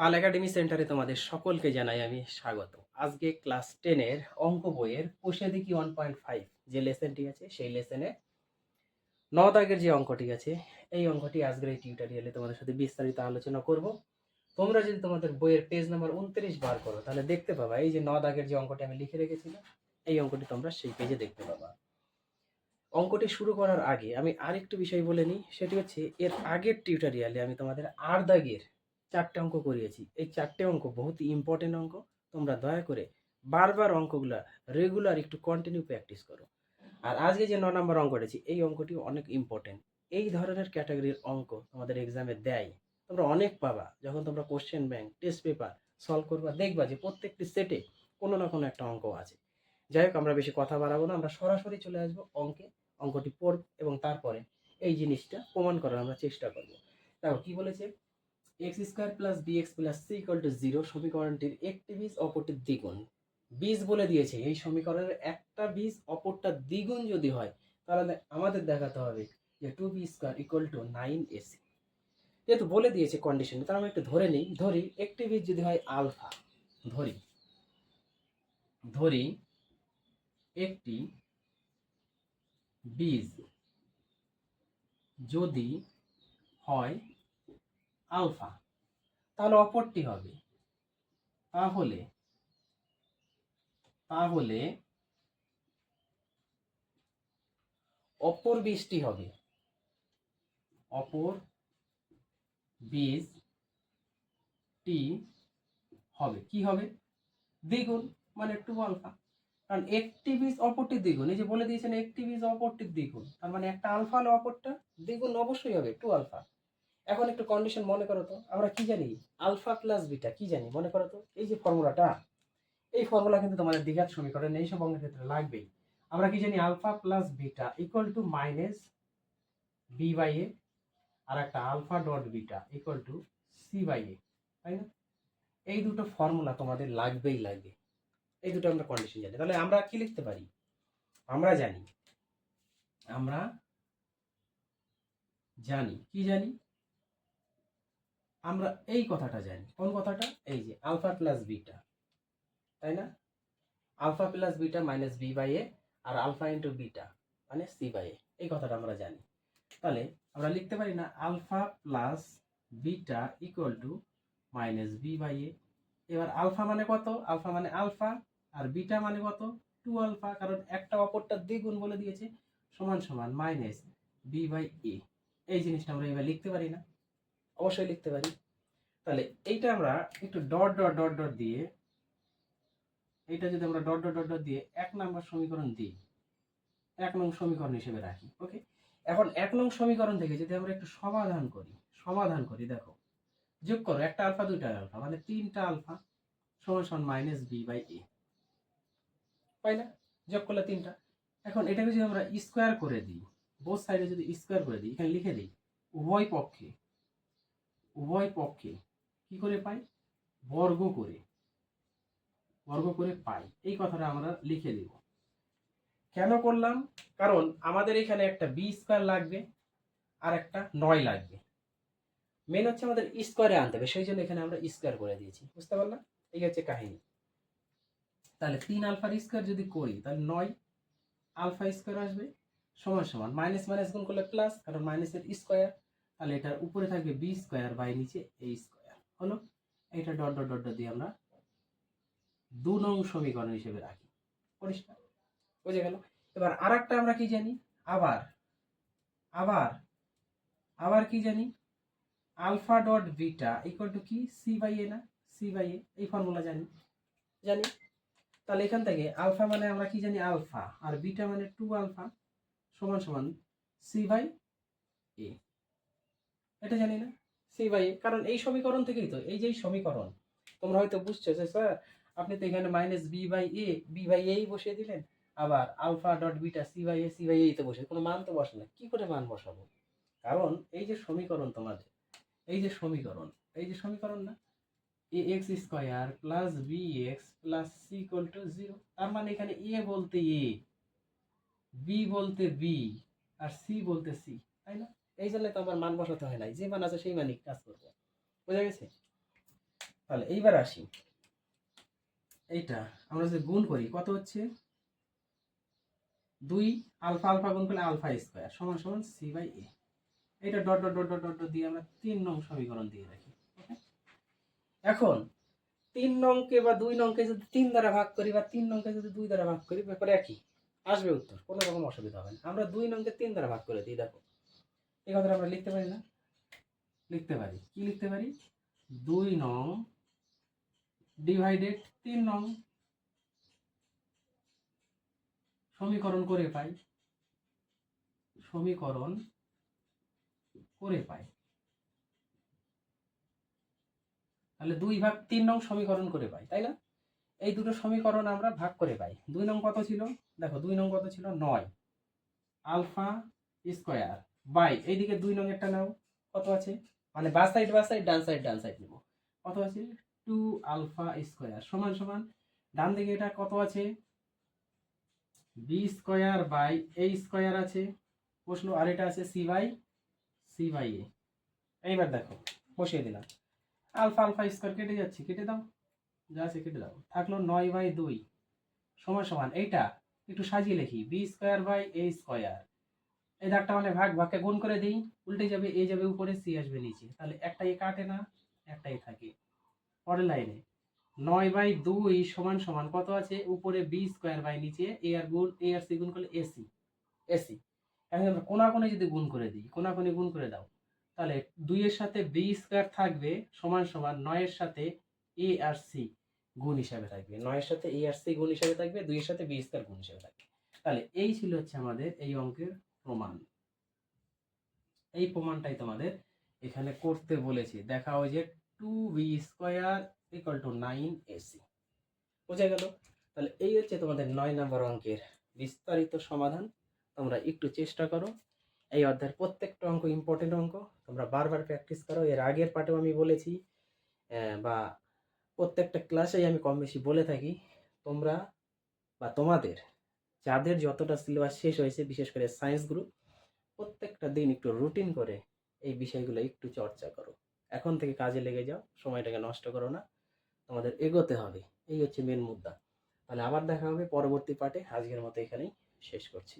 পাল academy সেন্টারে তোমাদের সকলকে জানাই আমি স্বাগত। আজকে ক্লাস টেনের অঙ্ক বইয়ের কোষে দেখি ওয়ান পয়েন্ট ফাইভ যে লেসনটি আছে, সেই লেসেনে ন দাগের যে অঙ্কটি আছে, এই অঙ্কটি আজকের এই টিউটোরিয়ালে তোমাদের সাথে বিস্তারিত আলোচনা করব। তোমরা যদি তোমাদের বইয়ের পেজ নাম্বার উনত্রিশ বার করো, তাহলে দেখতে পাবা, এই যে ন দাগের যে অঙ্কটি আমি লিখে রেখেছিলাম, এই অঙ্কটি তোমরা সেই পেজে দেখতে পাবা। অঙ্কটি শুরু করার আগে আমি আরেকটু বিষয় বলে নিই, সেটি হচ্ছে এর আগের টিউটোরিয়ালে আমি তোমাদের আর দাগের চারটে অঙ্ক করিয়েছি। এই চারটে অঙ্ক বহুত ইম্পর্টেন্ট অঙ্ক। তোমরা দয়া করে বারবার অঙ্কগুলা রেগুলার একটু কন্টিনিউ প্র্যাকটিস করো। আর আজকে যে ন নম্বর অঙ্ক করেছি, এই অঙ্কটি অনেক ইম্পর্টেন্ট এই ধরনের ক্যাটাগরির অঙ্ক তোমাদের এক্সামে দেয়। তোমরা অনেক পাবা। যখন তোমরা question bank test paper solve করবা, দেখবা যে প্রত্যেকটি সেটে কোনো না কোনো একটা অঙ্ক আছে। যাই হোক, আমরা বেশি কথা বাড়াবো না। আমরা সরাসরি চলে আসব অঙ্কে, অঙ্কটি পড়ব এবং তারপরে এই জিনিসটা প্রমাণ করার আমরা চেষ্টা করব। দেখো, কি বলেছে? X square plus b x plus c equal to zero সমীকরণটির একটি বীজ অপরটির দ্বিগুণ। বীজ বলে দিয়েছে, এই সমীকরণের একটা বীজ অপরটা দ্বিগুণ যদি হয়, তাহলে আমাদের দেখাতে হবে যে two b square equal to nine a c যেহেতু বলে দিয়েছে কন্ডিশন তার আমরা একটু ধরে নিই। ধরি, একটি বীজ যদি হয় আলফা ধরি। ধরি, একটি বীজ যদি হয় আলফা, তাহলে অপরটি হবে। তাহলে তাহলে অপর বীজটি হবে। অপর বীজটি হবে। কি হবে? দ্বিগুণ মানে টু আলফা কারণ একটি বীজ অপরটির দ্বিগুণ। এই যে বলে দিয়েছেন, একটি বীজ অপরটির দ্বিগুণ। তার মানে একটা আলফা হলে অপরটা, দ্বিগুণ অবশ্যই হবে টু আলফা এখন একটু কন্ডিশন মনে করো তো, আমরা কি জানি? আলফা প্লাস বিটা কি জানি মনে করো তো? এই যে ফর্মুলাটা এই ফর্মুলা কিন্তু তোমাদের দ্বিঘাত সমীকরণ এই সব অঙ্কের ক্ষেত্রে লাগবেই। আমরা কি জানি? Alpha plus beta equal to minus b by a আর একটা alpha dot beta equal to c by a তাই না? এই দুটো ফর্মুলা তোমাদের লাগবেই লাগবে এই দুটো আমরা কন্ডিশন জানি। তাহলে আমরা কি লিখতে পারি? আমরা জানি আমরা জানি, কি জানি? আমরা এই কথাটা জানি। কোন কথাটা? এই যে আলফা প্লাস বিটা, তাই না? Alpha plus beta minus b by a R alpha into beta মানে সি বাই এ, এই কথাটা আমরা জানি। তাহলে আমরা লিখতে পারি না alpha plus beta equal to minus b by a. এবার আলফা মানে কত? আলফা মানে আলফা আর বিটা মানে কত? টু আলফা, কারণ একটা অপরটা দ্বিগুণ বলে দিয়েছে, সমান সমান মাইনাস বি বাই এ। এই জিনিসটা আমরা এবার লিখতে পারি না। অবশ্যই লিখতে পারি। তাহলে এইটা আমরা একটু ডট ডট ডট ডট দিয়ে এইটা যদি আমরা ডট ডট ডট ডট দিয়ে এক নম্বর সমীকরণ দিই, এক নং সমীকরণ হিসেবে রাখি ওকে এখন এক নং সমীকরণ থেকে যদি আমরা একটু সমাধান করি সমাধান করি, দেখো, যোগ করো, একটা আলফা, দুইটা আলফা মানে তিনটা আলফা সমান সমান মাইনাস বি বাই এ পাই না? যোগ করলে তিনটা। এখন এটাকে যদি আমরা স্কোয়ার করে দিই বোথ সাইডে যদি স্কোয়ার করে দিই, এখানে লিখে দিই, উভয় পক্ষে উভয় পক্ষে কি করে পাই? বর্গ করে বর্গ করে পাই। এই কথাটা আমরা লিখে দিব কেন করলাম? কারণ আমাদের এখানে একটা বি স্কোয়ার লাগবে আর একটা নয় লাগবে। মেন হচ্ছে আমাদের স্কোয়ারে আনতে হবে, সেই জন্য এখানে আমরা স্কোয়ার করে দিয়েছি। বুঝতে পারলাম? এই হচ্ছে কাহিনী। তাহলে তিন আলফার স্কোয়ার যদি করি, তাহলে নয় আলফা স্কোয়ার আসবে। সমান সমান, মাইনাস মাইনাস গুণ করলে প্লাস কারণ মাইনাসের স্কোয়ার তাহলে এটার উপরে থাকবে বি স্কোয়ার বাই নিচে এই স্কোয়ার হলো? এটা ডট ডট ডট দিয়ে আমরা দু নং সমীকরণ হিসেবে রাখি। পরিষ্কার? বুঝে গেল? এবার আর আমরা কি জানি? আবার আবার আবার কি জানি? Alpha dot beta equal to কি? সি বাই এ না? সি বাই এ এই ফর্মুলা জানি। জানি? তাহলে এখান থেকে আলফা মানে আমরা কি জানি? আলফা। আর বিটা মানে টু আলফা সমান সমান সি বাই এ এটা জানি না। সি এ কারণ এই সমীকরণ থেকেই তো, এই যে সমীকরণ, তোমরা হয়তো বুঝছ যে, স্যার, আপনি তো এখানে minus b by a b by এই বসিয়ে দিলেন, আবার alpha dot beta c by a c by এই তো বসে, কোনো মান তো বসে না, কী করে মান বসাবো? কারণ এই যে সমীকরণ তোমাদের, এই যে সমীকরণ, এই যে সমীকরণ না a x square plus b x plus c equal to zero তার মানে এখানে এ বলতে এ বি বলতে বি আর সি বলতে সি তাই না? এই জন্য তো আমার মান বসাতে হয় নাই। যে মান আছে সেই মানই কাজ করব। বোঝা গেছে? তাহলে এইবার আসি। এইটা আমরা যদি গুণ করি, কত হচ্ছে? দুই আলফা আলফা গুণ করলে আলফা স্কোয়ার সমান সমান সি বাই এ। এটা dot dot dot dot dot দিয়ে আমরা তিন নং সমীকরণ দিয়ে রাখি এখন তিন নংকে বা দুই নংকে যদি তিন দ্বারা ভাগ করি বা তিন নংকে যদি দুই দ্বারা ভাগ করি, ব্যাপারে একই। আসবে উত্তর, কোনো রকম অসুবিধা হবে না। আমরা দুই নংকে তিন দ্বারা ভাগ করে দিই, দেখো। এই কথাটা আমরা লিখতে পারি না। লিখতে পারি। কি লিখতে পারি? দুই নং ডিভাইডেড তিন নং সমীকরণ করে পাই। সমীকরণ করে পাই। তাহলে দুই ভাগ তিন নং সমীকরণ করে পাই, তাই না? এই দুটো সমীকরণ আমরা ভাগ করে পাই। দুই নং কত ছিল? দেখো, দুই নং কত ছিল? নয়। Alpha square. বাই, এইদিকে দুই নং নাও। কত আছে? মানে বা সাইড বা সাইড ডান সাইড ডান সাইড নেব। কত আছে? টু আলফা স্কোয়ার সমান সমান। ডান দিকে এটা কত আছে? B square by a square আছে। প্রশ্ন আর এটা আছে c by c by a এইবার দেখো, বসিয়ে দিলাম। আলফা আলফা স্কোয়ার কেটে যাচ্ছে, কেটে দাও। যা আছে কেটে দাও। থাকল নয় বাই দুই। সমান সমান, এইটা একটু সাজিয়ে লিখি। B square by a square এই দাগটা মানে ভাগ ভাগকে গুণ করে দিই, উল্টে যাবে, এ যাবে, উপরে, সি আসবে, নিচে। তাহলে একটাই কাটে না, একটাই থাকে। পরের লাইনে, নয় বাই দুই সমান সমান কত আছে? উপরে বি স্কোয়ার বাই নিচে, এ আর গুণ, এ আর সি গুণ করলে এসি এসি এখন আমরা কোনাকুনি যদি গুণ করে দিই, কোনাকুনি গুণ করে দাও, তাহলে দুইয়ের সাথে বি স্কোয়ার থাকবে সমান সমান নয়ের সাথে এ আর সি গুণ হিসাবে থাকবে। নয়ের সাথে এ আর সি গুণ হিসাবে থাকবে, দুইয়ের সাথে বি স্কোয়ার গুণ হিসাবে থাকবে। তাহলে এই ছিল হচ্ছে আমাদের এই অঙ্কের প্রমাণ। এই প্রমাণটাই তোমাদের এখানে করতে বলেছি। দেখা হয় যে two b square equal to nine a c বোঝা গেল? তাহলে এই হচ্ছে তোমাদের নয় নম্বর অঙ্কের বিস্তারিত সমাধান। তোমরা একটু চেষ্টা করো। এই অধ্যায়ের প্রত্যেকটা অঙ্ক ইম্পর্টেন্ট অঙ্ক। তোমরা বারবার প্র্যাকটিস করো। এর আগের পার্টেও আমি বলেছি বা প্রত্যেকটা ক্লাসেই আমি কম বেশি বলে থাকি, তোমরা বা তোমাদের যাদের যতটা সিলেবাস শেষ হয়েছে, বিশেষ করে সায়েন্স গ্রুপ প্রত্যেকটা দিন একটু রুটিন করে এই বিষয়গুলো একটু চর্চা করো। এখন থেকে কাজে লেগে যাও, সময়টাকে নষ্ট করো না, তোমাদের এগোতে হবে, এই হচ্ছে মেন মুদ্রা। তাহলে আবার দেখা হবে পরবর্তী পার্টে আজকের মতো এখানেই শেষ করছি।